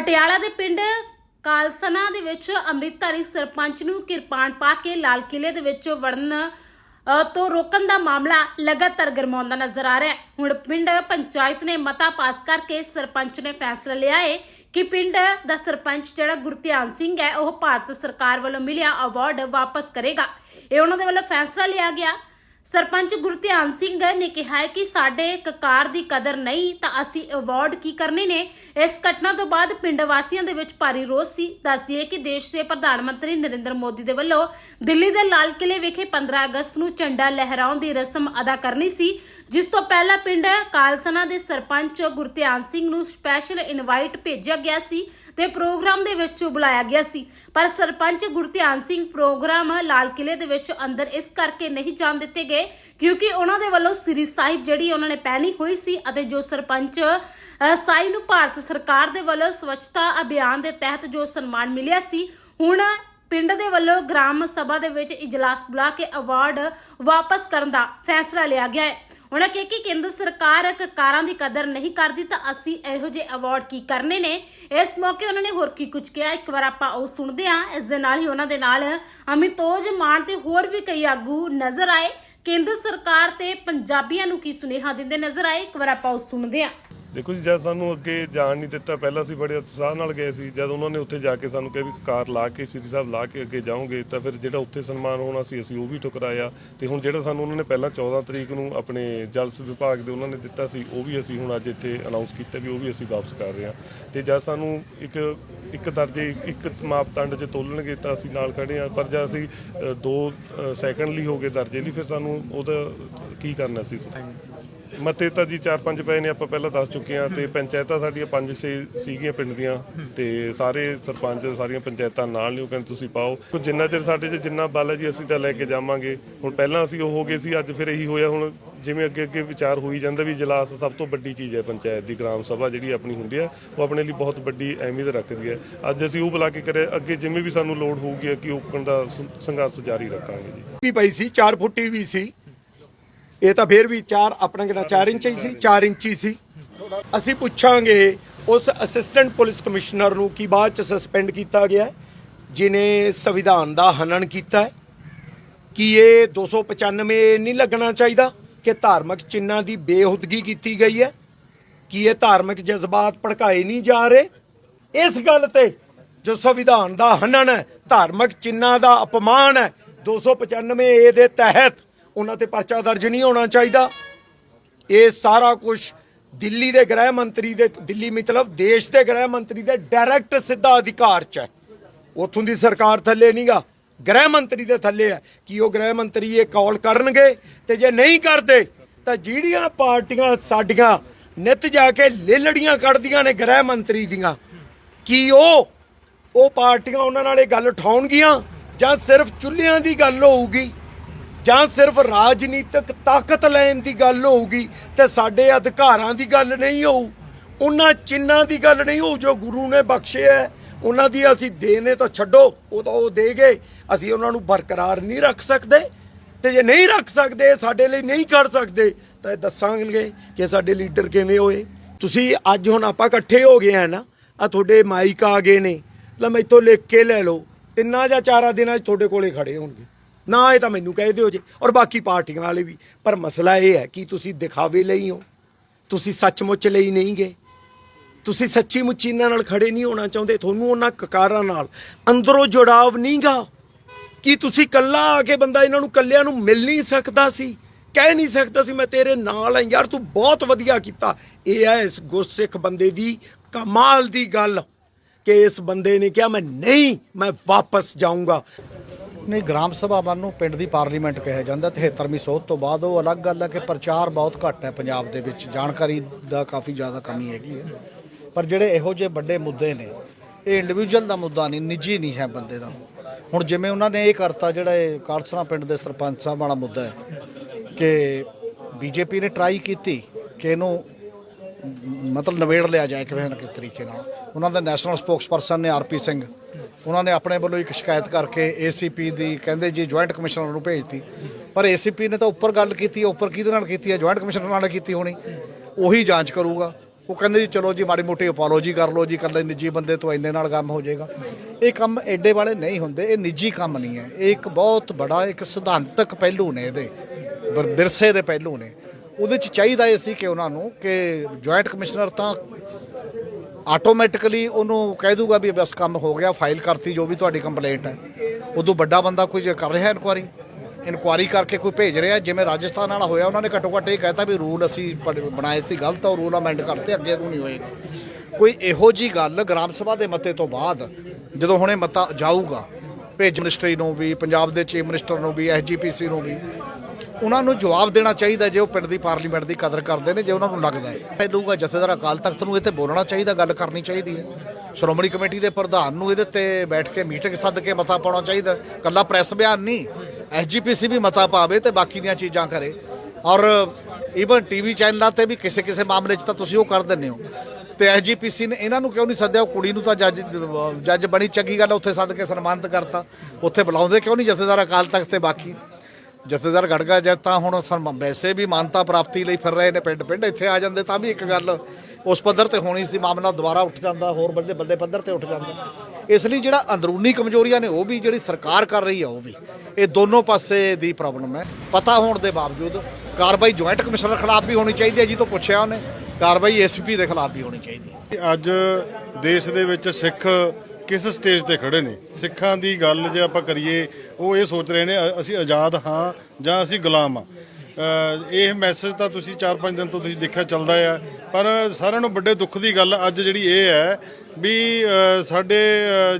ਪਟਿਆਲਾ ਦੇ ਪਿੰਡ ਕਾਲਸਨਾ ਦੇ ਵਿੱਚ ਅੰਮ੍ਰਿਤਧਾਰੀ ਸਰਪੰਚ ਨੂੰ ਕਿਰਪਾਨ ਪਾ ਕੇ ਲਾਲ ਕਿਲੇ ਦੇ ਵਿੱਚ ਵੜਨ ਤੋਂ ਰੋਕਣ ਦਾ ਮਾਮਲਾ ਲਗਾਤਾਰ ਗਰਮਾਉਂਦਾ ਨਜ਼ਰ ਆ ਰਿਹਾ ਹੈ। ਹੁਣ ਪਿੰਡ ਪੰਚਾਇਤ ਨੇ ਮਤਾ ਪਾਸ ਕਰਕੇ ਸਰਪੰਚ ਨੇ ਫੈਸਲਾ ਲਿਆ ਹੈ ਕਿ ਪਿੰਡ ਦਾ ਸਰਪੰਚ ਜਿਹੜਾ ਗੁਰਧਿਆਨ ਸਿੰਘ ਹੈ, ਉਹ ਭਾਰਤ ਸਰਕਾਰ ਵੱਲੋਂ ਮਿਲਿਆ ਅਵਾਰਡ ਵਾਪਸ ਕਰੇਗਾ। ਇਹ ਉਹਨਾਂ ਦੇ ਵੱਲੋਂ ਫੈਸਲਾ ਲਿਆ ਗਿਆ। ਸਰਪੰਚ ਗੁਰਧਿਆਨ ਸਿੰਘ ਨੇ ਕਿਹਾ ਕਿ ਸਾਡੇ ਕਕਾਰ ਦੀ ਕਦਰ ਨਹੀਂ, ਤਾਂ ਅਸੀਂ ਅਵਾਰਡ ਕੀ ਕਰਨੇ ਨੇ? ਇਸ ਘਟਨਾ ਤੋਂ ਬਾਅਦ ਪਿੰਡ ਵਾਸੀਆਂ ਦੇ ਵਿੱਚ ਭਾਰੀ ਰੋਸ ਸੀ। ਦੱਸਦੀਏ ਕਿ ਦੇਸ਼ ਦੇ ਪ੍ਰਧਾਨ ਮੰਤਰੀ ਨਰਿੰਦਰ ਮੋਦੀ ਦੇ ਵੱਲੋਂ ਦਿੱਲੀ ਦੇ ਲਾਲ ਕਿਲੇ ਵਿਖੇ 15 ਅਗਸਤ ਨੂੰ ਝੰਡਾ ਲਹਿਰਾਉਣ ਦੀ ਰਸਮ ਅਦਾ ਕਰਨੀ ਸੀ। ਜਿਸ ਤੋਂ ਪਹਿਲਾਂ ਪਿੰਡ ਕਾਲਸਨਾ ਦੇ ਸਰਪੰਚ ਗੁਰਧਿਆਨ ਸਿੰਘ ਨੂੰ ਸਪੈਸ਼ਲ ਇਨਵਾਈਟ ਭੇਜਿਆ ਗਿਆ ਸੀ ਤੇ ਪ੍ਰੋਗਰਾਮ ਦੇ ਵਿੱਚ ਬੁਲਾਇਆ ਗਿਆ ਸੀ। ਪਰ ਸਰਪੰਚ ਗੁਰਧਿਆਨ ਸਿੰਘ ਪ੍ਰੋਗਰਾਮ ਲਾਲ ਕਿਲੇ ਦੇ ਵਿੱਚ ਅੰਦਰ ਇਸ ਕਰਕੇ ਨਹੀਂ ਜਾਣ ਦਿੱਤੇ ਗਏ ਕਿਉਂਕਿ ਉਹਨਾਂ ਦੇ ਵੱਲੋਂ ਸ੍ਰੀ ਸਾਹਿਬ ਜਿਹੜੀ ਉਹਨਾਂ ਨੇ ਪਹਿਨੀ ਹੋਈ ਸੀ ਅਤੇ ਜੋ ਸਰਪੰਚ ਸਾਈ ਨੂੰ ਭਾਰਤ ਸਰਕਾਰ ਦੇ ਵੱਲੋਂ ਸਵੱਛਤਾ ਅਭਿਆਨ ਦੇ ਤਹਿਤ ਜੋ ਸਨਮਾਨ ਮਿਲਿਆ ਸੀ, ਹੁਣ ਪਿੰਡ ਦੇ ਵੱਲੋਂ ਗ੍ਰਾਮ ਸਭਾ ਦੇ ਵਿੱਚ ਇਜਲਾਸ ਬੁਲਾ ਕੇ ਅਵਾਰਡ ਵਾਪਸ ਕਰਨ ਦਾ ਫੈਸਲਾ ਲਿਆ ਗਿਆ ਹੈ। ਉਹਨਾਂ ਕਿਹਾ ਕਿ ਕੇਂਦਰ ਸਰਕਾਰ ਕਕਾਰਾਂ ਦੀ ਕਦਰ ਨਹੀਂ ਕਰਦੀ ਤਾਂ ਅਸੀਂ ਇਹੋ ਜਿਹੇ ਅਵਾਰਡ ਕੀ ਕਰਨੇ ਨੇ? ਇਸ ਮੌਕੇ ਉਹਨਾਂ ਨੇ ਹੋਰ ਕੀ ਕੁਝ ਕਿਹਾ। ਇੱਕ ਵਾਰ ਆਪਾਂ ਉਹ ਸੁਣਦੇ ਹਾਂ। ਇਸ ਦੇ ਨਾਲ ਹੀ ਉਹਨਾਂ ਦੇ ਨਾਲ ਅਮਿਤੋਜ ਮਾਨ ਤੇ ਹੋਰ ਵੀ ਕਈ ਆਗੂ ਨਜ਼ਰ ਆਏ। ਕੇਂਦਰ ਸਰਕਾਰ ਤੇ ਪੰਜਾਬੀਆਂ ਨੂੰ ਕੀ ਸੁਨੇਹਾ ਦਿੰਦੇ ਨਜ਼ਰ ਆਏ? ਇੱਕ ਵਾਰ ਆਪਾਂ ਉਹ ਸੁਣਦੇ ਹਾਂ। ਦੇਖੋ ਜੀ, ਜਦ ਸਾਨੂੰ ਅੱਗੇ ਜਾਣ ਨਹੀਂ ਦਿੱਤਾ, ਪਹਿਲਾਂ ਅਸੀਂ ਬੜੇ ਉਤਸ਼ਾਹ ਨਾਲ ਗਏ ਸੀ। ਜਦ ਉਹਨਾਂ ਨੇ ਉੱਥੇ ਜਾ ਕੇ ਸਾਨੂੰ ਕਿਹਾ ਵੀ ਕਾਰ ਲਾ ਕੇ, ਸ੍ਰੀ ਸਾਹਿਬ ਲਾ ਕੇ ਅੱਗੇ ਜਾਓਗੇ, ਤਾਂ ਫਿਰ ਜਿਹੜਾ ਉੱਥੇ ਸਨਮਾਨ ਹੋਣਾ ਸੀ, ਅਸੀਂ ਉਹ ਵੀ ਠੁਕਰਾਇਆ। ਤੇ ਹੁਣ ਜਿਹੜਾ ਸਾਨੂੰ ਉਹਨਾਂ ਨੇ ਪਹਿਲਾਂ 14 ਤਰੀਕ ਨੂੰ ਆਪਣੇ ਜਲਸ ਵਿਭਾਗ ਦੇ ਉਹਨਾਂ ਨੇ ਦਿੱਤਾ ਸੀ, ਉਹ ਵੀ ਅਸੀਂ ਹੁਣ ਅੱਜ ਇੱਥੇ ਅਨਾਉਂਸ ਕੀਤਾ ਵੀ ਉਹ ਵੀ ਅਸੀਂ ਵਾਪਸ ਕਰ ਰਹੇ ਹਾਂ। ਤੇ ਜਦ ਸਾਨੂੰ ਇੱਕ ਇੱਕ ਦਰਜੇ, ਇੱਕ ਮਾਪਦੰਡ 'ਚ ਤੋਲਣਗੇ, ਤਾਂ ਅਸੀਂ ਨਾਲ ਖੜੇ ਹਾਂ। ਪਰ ਜਦ ਅਸੀਂ ਦੋ ਸੈਕੰਡ ਲਈ ਹੋ ਗਏ ਦਰਜੇ ਲਈ, ਫਿਰ ਸਾਨੂੰ ਉਹਦਾ ਕੀ ਕਰਨਾ ਸੀ? ਮਤੇ ਤਾਂ ਜੀ ਚਾਰ ਪੰਜ ਪਏ ਨੇ, ਆਪਾਂ ਪਹਿਲਾਂ ਦੱਸ ਚੁੱਕੇ ਹਾਂ ਤੇ ਪੰਚਾਇਤਾਂ ਸਾਡੀਆਂ ਪੰਜ ਛੇ ਸੀਗੀਆਂ ਪਿੰਡ ਦੀਆਂ ਤੇ ਸਾਰੇ ਸਰਪੰਚ ਸਾਰੀਆਂ ਪੰਚਾਇਤਾਂ ਨਾਲ ਨੇ, ਉਹ ਕਹਿੰਦੇ ਤੁਸੀਂ ਪਾਓ। ਕੁਝ ਜਿੰਨਾ ਚਿਰ ਸਾਡੇ 'ਚ ਜਿੰਨਾ ਬਲ ਹੈ ਜੀ, ਅਸੀਂ ਤਾਂ ਲੈ ਕੇ ਜਾਵਾਂਗੇ। ਹੁਣ ਪਹਿਲਾਂ ਅਸੀਂ ਉਹ ਹੋ ਗਏ ਸੀ, ਅੱਜ ਫਿਰ ਇਹੀ ਹੋਇਆ, ਹੁਣ ਜਿਵੇਂ ਅੱਗੇ ਅੱਗੇ ਵਿਚਾਰ ਹੋਈ ਜਾਂਦਾ ਵੀ ਇਜਲਾਸ ਸਭ ਤੋਂ ਵੱਡੀ ਚੀਜ਼ ਹੈ ਪੰਚਾਇਤ ਦੀ, ਗ੍ਰਾਮ ਸਭਾ ਜਿਹੜੀ ਆਪਣੀ ਹੁੰਦੀ ਹੈ, ਉਹ ਆਪਣੇ ਲਈ ਬਹੁਤ ਵੱਡੀ ਅਹਿਮੀਅਤ ਰੱਖਦੀ ਹੈ। ਅੱਜ ਅਸੀਂ ਉਹ ਬੁਲਾ ਕੇ ਕਰੇ ਅੱਗੇ ਜਿਵੇਂ ਵੀ ਸਾਨੂੰ ਲੋੜ ਹੋਊਗੀ ਕਿ ਉਹ ਦਾ ਸੰਘਰਸ਼ ਜਾਰੀ ਰੱਖਾਂਗੇ ਜੀ। ਵੀ ਪਈ ਸੀ 4 ਫੁੱਟੀ ਵੀ ਸੀ। ਇਹ ਤਾਂ ਫੇਰ ਵੀ 4 ਆਪਣਾ ਕਿੰਨਾ 4 ਇੰਚ ਹੀ ਸੀ 4 ਹੀ ਸੀ। ਅਸੀਂ ਪੁੱਛਾਂਗੇ ਉਸ ਅਸਿਸਟੈਂਟ ਪੁਲਿਸ ਕਮਿਸ਼ਨਰ ਨੂੰ ਕੀ ਬਾਅਦ ਚ ਸਸਪੈਂਡ ਕੀਤਾ ਗਿਆ ਹੈ, ਜਿਨੇ ਸੰਵਿਧਾਨ ਦਾ ਹਨਨ ਕੀਤਾ ਹੈ ਕਿ ਇਹ 295 ਨਹੀਂ ਲੱਗਣਾ ਚਾਹੀਦਾ ਕਿ ਧਾਰਮਿਕ ਚਿੰਨਾਂ ਦੀ ਬੇਹੁਦਗੀ ਕੀਤੀ ਗਈ ਹੈ ਕਿ ਇਹ ਧਾਰਮਿਕ ਜਜ਼ਬਾਤ ਭੜਕਾਏ ਨਹੀਂ ਜਾ ਰਹੇ। ਇਸ ਗੱਲ ਤੇ ਜੋ ਸੰਵਿਧਾਨ ਦਾ ਹਨਨ ਹੈ ਧਾਰਮਿਕ ਚਿੰਨਾਂ ਦਾ ਅਪਮਾਨ ਹੈ 295 ਏ ਦੇ ਤਹਿਤ ਉਹਨਾਂ ਤੇ ਪਰਚਾ ਦਰਜ ਨਹੀਂ ਹੋਣਾ ਚਾਹੀਦਾ। ਇਹ ਸਾਰਾ ਕੁਝ ਦਿੱਲੀ ਦੇ ਗ੍ਰਹਿ ਮੰਤਰੀ ਦੇ, ਦਿੱਲੀ ਮਤਲਬ ਦੇਸ਼ ਦੇ ਗ੍ਰਹਿ ਮੰਤਰੀ ਦੇ ਡਾਇਰੈਕਟ ਸਿੱਧਾ ਅਧਿਕਾਰ 'ਚ ਹੈ। ਉਥੋਂ ਦੀ ਸਰਕਾਰ ਥੱਲੇ ਨਹੀਂਗਾ। ਗ੍ਰਹਿ ਮੰਤਰੀ ਦੇ ਥੱਲੇ ਹੈ ਕਿ ਉਹ ਗ੍ਰਹਿ ਮੰਤਰੀ ਇਹ ਕਾਲ ਕਰਨਗੇ ਤੇ ਜੇ ਨਹੀਂ ਕਰਦੇ, ਤਾਂ ਜਿਹੜੀਆਂ ਪਾਰਟੀਆਂ ਸਾਡੀਆਂ ਨਿਤ ਜਾ ਕੇ ਲੇਲੜੀਆਂ ਕੱਢਦੀਆਂ ਨੇ ਗ੍ਰਹਿ ਮੰਤਰੀ ਦੀਆਂ, ਕੀ ਉਹ ਉਹ ਪਾਰਟੀਆਂ ਉਹਨਾਂ ਨਾਲ ਇਹ ਗੱਲ ਉਠਾਉਣਗੀਆਂ ਜਾਂ ਸਿਰਫ ਚੁੱਲ੍ਹਿਆਂ ਦੀ ਗੱਲ ਹੋਊਗੀ? ਜਾਂ ਸਿਰਫ ਰਾਜਨੀਤਿਕ ਤਾਕਤ ਲੈਣ ਦੀ ਗੱਲ ਹੋਊਗੀ ਤੇ ਸਾਡੇ ਅਧਿਕਾਰਾਂ ਦੀ ਗੱਲ ਨਹੀਂ ਹੋਊ। ਉਹਨਾਂ ਚਿੰਨਾਂ ਦੀ ਗੱਲ ਨਹੀਂ ਹੋਊ ਜੋ ਗੁਰੂ ਨੇ ਬਖਸ਼ਿਆ ਹੈ। ਉਹਨਾਂ ਦੀ ਅਸੀਂ ਦੇਣੇ ਤਾਂ ਛੱਡੋ, ਉਹ ਤਾਂ ਉਹ ਦੇ ਗਏ ਅਸੀਂ ਉਹਨਾਂ ਨੂੰ ਬਰਕਰਾਰ ਨਹੀਂ ਰੱਖ ਸਕਦੇ ਤੇ ਜੇ ਨਹੀਂ ਰੱਖ ਸਕਦੇ, ਸਾਡੇ ਲਈ ਨਹੀਂ ਕਰ ਸਕਦੇ, ਤਾਂ ਇਹ ਦੱਸਾਂਗੇ ਕਿ ਸਾਡੇ ਲੀਡਰ ਕਿਵੇਂ ਹੋਏ। ਤੁਸੀਂ ਅੱਜ ਹੁਣ ਆਪਾਂ ਇਕੱਠੇ ਹੋ ਗਏ ਆ ਨਾ ਆ ਤੁਹਾਡੇ ਮਾਈਕ ਆ ਗਏ ਨੇ ਲੈ ਮੈਥੋਂ ਲਿਖ ਕੇ ਲੈ ਲਓ। ਤਿੰਨਾਂ ਜਾਂ ਚਾਰਾਂ ਦਿਨਾਂ 'ਚ ਤੁਹਾਡੇ ਕੋਲੇ ਖੜੇ ਹੋਣਗੇ। ਨਾ, ਇਹ ਤਾਂ ਮੈਨੂੰ ਕਹਿ ਦਿਓ ਜੇ। ਔਰ ਬਾਕੀ ਪਾਰਟੀਆਂ ਵਾਲੇ ਵੀ, ਪਰ ਮਸਲਾ ਇਹ ਹੈ ਕਿ ਤੁਸੀਂ ਦਿਖਾਵੇ ਲਈ ਹੋ। ਤੁਸੀਂ ਸੱਚਮੁੱਚ ਲਈ ਨਹੀਂ ਗਏ। ਤੁਸੀਂ ਸੱਚੀ ਮੁੱਚੀ ਇਹਨਾਂ ਨਾਲ ਖੜੇ ਨਹੀਂ ਹੋਣਾ ਚਾਹੁੰਦੇ। ਤੁਹਾਨੂੰ ਉਹਨਾਂ ਕਕਾਰਾਂ ਨਾਲ ਅੰਦਰੋਂ ਜੁੜਾਵ ਨਹੀਂਗਾ। ਕਿ ਤੁਸੀਂ ਕੱਲਾ ਆ ਕੇ ਬੰਦਾ ਇਹਨਾਂ ਨੂੰ ਕੱਲਿਆਂ ਨੂੰ ਮਿਲ ਨਹੀਂ ਸਕਦਾ ਸੀ? ਕਹਿ ਨਹੀਂ ਸਕਦਾ ਸੀ, ਮੈਂ ਤੇਰੇ ਨਾਲ ਹਾਂ ਯਾਰ, ਤੂੰ ਬਹੁਤ ਵਧੀਆ ਕੀਤਾ। ਇਹ ਹੈ ਇਸ ਗੁਰਸਿੱਖ ਬੰਦੇ ਦੀ ਕਮਾਲ ਦੀ ਗੱਲ ਕਿ ਇਸ ਬੰਦੇ ਨੇ ਕਿਹਾ, ਮੈਂ ਨਹੀਂ, ਮੈਂ ਵਾਪਸ ਜਾਊਂਗਾ। ਨਹੀਂ ਗ੍ਰਾਮ ਸਭਾਵਾਂ ਨੂੰ ਪਿੰਡ ਦੀ ਪਾਰਲੀਮੈਂਟ ਕਿਹਾ ਜਾਂਦਾ 73ਵੀਂ ਸੋਧ ਤੋਂ ਬਾਅਦ ਉਹ ਅਲੱਗ ਗੱਲ ਹੈ ਕਿ ਪ੍ਰਚਾਰ ਬਹੁਤ ਘੱਟ ਹੈ ਪੰਜਾਬ ਦੇ ਵਿੱਚ। ਜਾਣਕਾਰੀ ਦਾ ਕਾਫੀ ਜ਼ਿਆਦਾ ਕਮੀ ਹੈਗੀ ਹੈ। ਪਰ ਜਿਹੜੇ ਇਹੋ ਜਿਹੇ ਵੱਡੇ ਮੁੱਦੇ ਨੇ, ਇਹ ਇੰਡੀਵਿਜੂਅਲ ਦਾ ਮੁੱਦਾ ਨਹੀਂ, ਨਿੱਜੀ ਨਹੀਂ ਹੈ ਬੰਦੇ ਦਾ। ਹੁਣ ਜਿਵੇਂ ਉਹਨਾਂ ਨੇ ਇਹ ਕਰਤਾ, ਜਿਹੜਾ ਇਹ ਕਾਲਸਨਾ ਪਿੰਡ ਦੇ ਸਰਪੰਚ ਸਾਹਿਬ ਵਾਲਾ ਮੁੱਦਾ ਹੈ ਕਿ ਬੀਜੇਪੀ ਨੇ ਟਰਾਈ ਕੀਤੀ ਕਿ ਇਹਨੂੰ ਮਤਲਬ ਨਵੇੜ ਲਿਆ ਜਾਏ ਕਿਸੇ ਨਾ ਕਿਸੇ ਤਰੀਕੇ ਨਾਲ। ਉਹਨਾਂ ਦੇ ਨੈਸ਼ਨਲ ਸਪੋਕਸਪਰਸਨ ਨੇ ਆਰਪੀ ਸਿੰਘ। ਉਹਨਾਂ ਨੇ ਆਪਣੇ ਵੱਲੋਂ ਇੱਕ ਸ਼ਿਕਾਇਤ ਕਰਕੇ ਏਸੀਪੀ ਦੀ ਕਹਿੰਦੇ ਜੀ ਜੁਆਇੰਟ ਕਮਿਸ਼ਨਰ ਨੂੰ ਭੇਜਤੀ। ਪਰ ਏਸੀਪੀ ਨੇ ਤਾਂ ਉੱਪਰ ਗੱਲ ਕੀਤੀ ਹੈ ਉੱਪਰ ਕਿਹਦੇ ਨਾਲ ਕੀਤੀ ਹੈ? ਜੁਆਇੰਟ ਕਮਿਸ਼ਨਰ ਨਾਲ ਕੀਤੀ ਹੋਣੀ। ਉਹੀ ਜਾਂਚ ਕਰੂਗਾ। ਉਹ ਕਹਿੰਦੇ ਜੀ, ਚਲੋ ਜੀ, ਮਾੜੀ ਮੋਟੀ ਅਪੋਲੋਜੀ ਕਰ ਲਓ ਜੀ ਇਕੱਲੇ ਨਿੱਜੀ ਬੰਦੇ ਤੋਂ ਇੰਨੇ ਨਾਲ ਕੰਮ ਹੋ ਜਾਏਗਾ। ਇਹ ਕੰਮ ਐਡੇ ਵਾਲੇ ਨਹੀਂ ਹੁੰਦੇ, ਇਹ ਨਿੱਜੀ ਕੰਮ ਨਹੀਂ ਹੈ। ਇਹ ਇੱਕ ਬਹੁਤ ਬੜਾ, ਇੱਕ ਸਿਧਾਂਤਕ ਪਹਿਲੂ ਨੇ ਇਹਦੇ। ਵਿਰਸੇ ਦੇ ਪਹਿਲੂ ਨੇ। ਉਹਦੇ ਚ ਚਾਹੀਦਾ ਇਹ ਸੀ ਕਿ ਉਹਨਾਂ ਨੂੰ ਕਿ ਜੁਆਇੰਟ ਕਮਿਸ਼ਨਰ ਤਾਂ ਆਟੋਮੈਟਿਕਲੀ ਉਹਨੂੰ ਕਹਿ ਦੂਗਾ ਵੀ ਬਸ ਕੰਮ ਹੋ ਗਿਆ, ਫਾਈਲ ਕਰਤੀ, ਜੋ ਵੀ ਤੁਹਾਡੀ ਕੰਪਲੇਂਟ ਹੈ। ਉਦੋਂ ਵੱਡਾ ਬੰਦਾ ਕੋਈ ਜੇ ਕਰ ਰਿਹਾ ਇਨਕੁਆਰੀ ਇਨਕੁਆਰੀ ਕਰਕੇ ਕੋਈ ਭੇਜ ਰਿਹਾ, ਜਿਵੇਂ ਰਾਜਸਥਾਨ ਵਾਲਾ ਹੋਇਆ, ਉਹਨਾਂ ਨੇ ਘੱਟੋ ਘੱਟ ਇਹ ਕਹਿਤਾ ਵੀ ਰੂਲ ਅਸੀਂ ਬਣਾਏ ਸੀ ਗਲਤ ਆ ਰੂਲ ਅਮੈਂਡ ਕਰਤੇ, ਅੱਗੇ ਤੋਂ ਨਹੀਂ ਹੋਏਗਾ। ਕੋਈ ਇਹੋ ਜੀ ਗੱਲ ਗ੍ਰਾਮ ਸਭਾ ਦੇ ਮਤੇ ਤੋਂ ਬਾਅਦ, ਜਦੋਂ ਹੁਣੇ ਮਤਾ ਜਾਊਗਾ, ਭੇਜ ਮਿਨਿਸਟਰੀ ਨੂੰ ਵੀ, ਪੰਜਾਬ ਦੇ ਚੀਫ ਮਿਨਿਸਟਰ ਨੂੰ ਵੀ ਐਸਜੀਪੀਸੀ ਨੂੰ ਵੀ ਉਹਨਾਂ ਨੂੰ ਜਵਾਬ ਦੇਣਾ ਚਾਹੀਦਾ ਜੇ ਉਹ ਪਿੰਡ ਦੀ ਪਾਰਲੀਮੈਂਟ ਦੀ ਕਦਰ ਕਰਦੇ ਨੇ ਜੇ ਉਹਨਾਂ ਨੂੰ ਲੱਗਦਾ ਹੈ। ਪਹਿਲੂਗਾ ਜਥੇਦਾਰ ਅਕਾਲ ਤਖਤ ਨੂੰ ਇਹ ਤੇ ਬੋਲਣਾ ਚਾਹੀਦਾ ਗੱਲ ਕਰਨੀ ਚਾਹੀਦੀ ਹੈ। ਸ਼੍ਰੋਮਣੀ ਕਮੇਟੀ ਦੇ ਪ੍ਰਧਾਨ ਨੂੰ ਇਹਦੇ ਤੇ ਬੈਠ ਕੇ ਮੀਟਿੰਗ ਸੱਦ ਕੇ ਮਤਾ ਪਾਉਣਾ ਚਾਹੀਦਾ ਕੱਲਾ ਪ੍ਰੈਸ ਬਿਆਨ ਨਹੀਂ ਐਸਜੀਪੀਸੀ ਵੀ ਮਤਾ ਪਾਵੇ ਤੇ ਬਾਕੀ ਦੀਆਂ ਚੀਜ਼ਾਂ ਕਰੇ। ਔਰ ਈਵਨ ਟੀਵੀ ਚੈਨਲਾਂ ਤੇ ਵੀ ਕਿਸੇ ਕਿਸੇ ਮਾਮਲੇ 'ਚ ਤਾਂ ਤੁਸੀਂ ਉਹ ਕਰ ਦਿੰਦੇ ਹੋ। ਤੇ ਐਸਜੀਪੀਸੀ ਨੇ ਇਹਨਾਂ ਨੂੰ ਕਿਉਂ ਨਹੀਂ ਸੱਦਿਆ? ਉਹ ਕੁੜੀ ਨੂੰ ਤਾਂ ਜੱਜ ਜੱਜ ਬਣੀ ਚੰਗੀ ਗੱਲ ਆ, ਉੱਥੇ ਸੱਦ ਕੇ ਸਨਮਾਨਿਤ ਕਰਤਾ। ਉੱਥੇ ਬੁਲਾਉਂਦੇ ਕਿਉਂ ਨਹੀਂ ਜਥੇਦਾਰ ਅਕਾਲ ਤਖਤ ਤੇ ਬਾਕੀ? ਜਥੇਦਾਰ ਗੜਗਾ ਜਦ ਤਾਂ ਹੁਣ ਸਨ ਵੈਸੇ ਵੀ ਮਾਨਤਾ ਪ੍ਰਾਪਤੀ ਲਈ ਫਿਰ ਰਹੇ ਨੇ ਪਿੰਡ ਪਿੰਡ ਇੱਥੇ ਆ ਜਾਂਦੇ ਤਾਂ ਵੀ ਇੱਕ ਗੱਲ ਉਸ ਪੱਧਰ ਤੇ ਹੋਣੀ ਸੀ, ਮਾਮਲਾ ਦੁਬਾਰਾ ਉੱਠ ਜਾਂਦਾ, ਹੋਰ ਵੱਡੇ ਵੱਡੇ ਪੱਧਰ ਤੇ ਉੱਠ ਜਾਂਦਾ। ਇਸ ਲਈ ਜਿਹੜਾ ਅੰਦਰੂਨੀ ਕਮਜ਼ੋਰੀਆਂ ਨੇ ਉਹ ਵੀ ਜਿਹੜੀ ਸਰਕਾਰ ਕਰ ਰਹੀ ਆ, ਉਹ ਵੀ। ਇਹ ਦੋਨੋਂ ਪਾਸੇ ਦੀ ਪ੍ਰੋਬਲਮ ਹੈ। ਪਤਾ ਹੋਣ ਦੇ ਬਾਵਜੂਦ ਕਾਰਵਾਈ ਜੁਆਇੰਟ ਕਮਿਸ਼ਨਰ ਖਿਲਾਫ ਵੀ ਹੋਣੀ ਚਾਹੀਦੀ ਹੈ, ਜੀ ਤੋਂ ਪੁੱਛਿਆ ਉਹਨੇ। ਕਾਰਵਾਈ ਐਸਪੀ ਦੇ ਖਿਲਾਫ ਵੀ ਹੋਣੀ ਚਾਹੀਦੀ ਹੈ। ਅੱਜ ਦੇਸ਼ ਦੇ ਵਿੱਚ ਸਿੱਖ ਕਿਸ ਸਟੇਜ ਤੇ ਖੜੇ ਨੇ? ਸਿੱਖਾਂ ਦੀ ਗੱਲ ਜੇ ਆਪਾਂ ਕਰੀਏ ਉਹ ਇਹ ਸੋਚ ਰਹੇ ਨੇ ਅ- ਅਸੀਂ ਆਜ਼ਾਦ ਹਾਂ ਜਾਂ ਅਸੀਂ ਗੁਲਾਮ ਹਾਂ। ਅ, ਇਹ ਮੈਸੇਜ ਤਾਂ ਤੁਸੀਂ 4-5 ਦਿਨ ਤੋਂ ਤੁਸੀਂ ਦੇਖਿਆ ਚੱਲਦਾ ਆ ਪਰ ਸਾਰਿਆਂ ਨੂੰ ਵੱਡੇ ਦੁੱਖ ਦੀ ਗੱਲ ਅੱਜ ਜਿਹੜੀ ਇਹ ਹੈ ਵੀ ਸਾਡੇ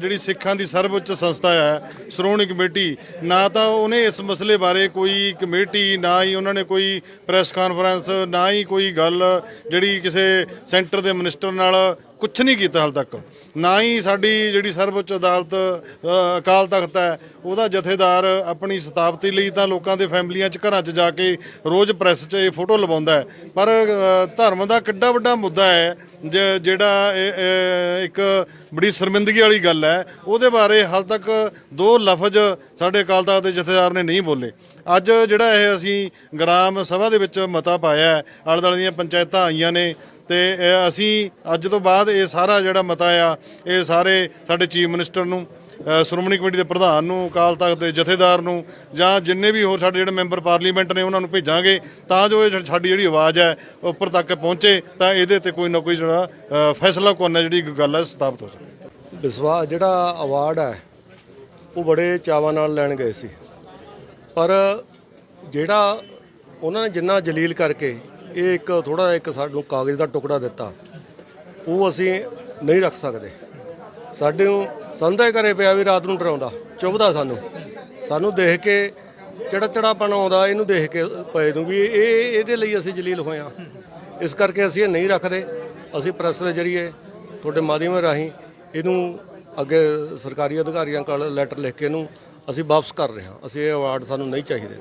ਜਿਹੜੀ ਸਿੱਖਾਂ ਦੀ ਸਰਵਉੱਚ ਸੰਸਥਾ ਹੈ, ਸ਼੍ਰੋਮਣੀ ਕਮੇਟੀ, ਨਾ ਤਾਂ ਉਹਨੇ ਇਸ ਮਸਲੇ ਬਾਰੇ ਕੋਈ ਕਮੇਟੀ, ਨਾ ਹੀ ਉਹਨਾਂ ਨੇ ਕੋਈ ਪ੍ਰੈਸ ਕਾਨਫਰੰਸ, ਨਾ ਹੀ ਕੋਈ ਗੱਲ ਜਿਹੜੀ ਕਿਸੇ ਸੈਂਟਰ ਦੇ ਮਿਨਿਸਟਰ ਨਾਲ ਕੁਝ ਨਹੀਂ ਕੀਤਾ ਹਾਲ ਤੱਕ। ਨਾ ਹੀ ਸਾਡੀ ਜਿਹੜੀ ਸਰਵਉੱਚ ਅਦਾਲਤ ਅਕਾਲ ਤਖਤ ਹੈ, ਉਹਦਾ ਜਥੇਦਾਰ ਆਪਣੀ ਸਤਾਪਤੀ ਲਈ ਤਾਂ ਲੋਕਾਂ ਦੇ ਫੈਮਲੀਆਂ 'ਚ ਘਰਾਂ 'ਚ ਜਾ ਕੇ ਰੋਜ਼ ਪ੍ਰੈਸ 'ਚ ਇਹ ਫੋਟੋ ਲਵਾਉਂਦਾ ਹੈ। ਪਰ ਧਰਮ ਦਾ ਕਿੱਡਾ ਵੱਡਾ ਮੁੱਦਾ ਹੈ, ਜ- ਜਿਹੜਾ ਇੱਕ ਬੜੀ ਸ਼ਰਮਿੰਦਗੀ ਵਾਲੀ ਗੱਲ ਹੈ। ਉਹਦੇ ਬਾਰੇ ਹਾਲ ਤੱਕ ਦੋ ਲਫ਼ਜ਼ ਸਾਡੇ ਅਕਾਲ ਤਖਤ ਦੇ ਜਥੇਦਾਰ ਨੇ ਨਹੀਂ ਬੋਲੇ। ਅੱਜ ਜਿਹੜਾ ਇਹ ਅਸੀਂ ਗ੍ਰਾਮ ਸਭਾ ਦੇ ਵਿੱਚ ਮਤਾ ਪਾਇਆ ਆਲੇ ਦੁਆਲੇ ਦੀਆਂ ਪੰਚਾਇਤਾਂ ਆਈਆਂ ਨੇ ਤੇ ਅਸੀਂ ਅੱਜ ਤੋਂ ਬਾਅਦ ਇਹ ਸਾਰਾ ਜਿਹੜਾ ਮਤਾ ਆ, ਇਹ ਸਾਰੇ ਸਾਡੇ ਚੀਫ ਮਿਨਿਸਟਰ ਨੂੰ ਸ਼੍ਰੋਮਣੀ ਕਮੇਟੀ ਦੇ ਪ੍ਰਧਾਨ ਨੂੰ ਅਕਾਲ ਤਖਤ ਦੇ ਜਥੇਦਾਰ ਨੂੰ ਜਾਂ ਜਿੰਨੇ ਵੀ ਹੋਰ ਸਾਡੇ ਜਿਹੜੇ ਮੈਂਬਰ ਪਾਰਲੀਮੈਂਟ ਨੇ ਉਹਨਾਂ ਨੂੰ ਭੇਜਾਂਗੇ ਤਾਂ ਜੋ ਇਹ ਸਾਡੀ ਜਿਹੜੀ ਆਵਾਜ਼ ਹੈ ਉੱਪਰ ਤੱਕ ਪਹੁੰਚੇ ਤਾਂ ਇਹਦੇ ਤੇ ਕੋਈ ਨਾ ਕੋਈ ਜਿਹੜਾ ਅ, ਫੈਸਲਾ ਕੋਨਾ ਜਿਹੜੀ ਗੱਲ ਹੈ ਸਥਾਪਿਤ ਹੋ ਸਕੇ। ਵਿਸ਼ਵਾ ਜਿਹੜਾ ਅਵਾਰਡ ਹੈ ਉਹ ਬੜੇ ਚਾਵਾਂ ਨਾਲ ਲੈਣ ਗਏ ਸੀ। ਪਰ ਜਿਹੜਾ ਉਹਨਾਂ ਨੇ ਜਿੰਨਾ ਜਲੀਲ ਕਰਕੇ ਇਹ ਇੱਕ ਥੋੜਾ ਇੱਕ ਸਾਨੂੰ ਕਾਗਜ਼ ਦਾ ਟੁਕੜਾ ਦਿੱਤਾ ਉਹ ਅਸੀਂ ਨਹੀਂ ਰੱਖ ਸਕਦੇ। ਸਾਡੇ ਨੂੰ ਸੰਦਾ ਘਰੇ ਪਿਆ ਵੀ ਰਾਤ ਨੂੰ ਡਰਾਉਂਦਾ, ਚੁੱਭਦਾ ਸਾਨੂੰ। ਸਾਨੂੰ ਦੇਖ ਕੇ ਚੜਾ ਚੜਾਪਣ ਆਉਂਦਾ, ਇਹਨੂੰ ਦੇਖ ਕੇ ਪਏ ਨੂੰ ਵੀ ਇਹ ਇਹਦੇ ਲਈ ਅਸੀਂ ਜਲੀਲ ਹੋਏ ਹਾਂ। ਇਸ ਕਰਕੇ ਅਸੀਂ ਇਹ ਨਹੀਂ ਰੱਖਦੇ। ਅਸੀਂ ਪ੍ਰੈਸ ਦੇ ਜਰੀਏ ਤੁਹਾਡੇ ਮਾਧਿਅਮ ਰਾਹੀਂ ਇਹਨੂੰ ਅੱਗੇ ਸਰਕਾਰੀ ਅਧਿਕਾਰੀਆਂ ਕੋਲ ਲੈਟਰ ਲਿਖ ਕੇ ਇਹਨੂੰ ਅਸੀਂ ਵਾਪਸ ਕਰ ਰਹੇ ਹਾਂ। ਅਸੀਂ ਇਹ ਅਵਾਰਡ ਸਾਨੂੰ ਨਹੀਂ ਚਾਹੀਦੇ।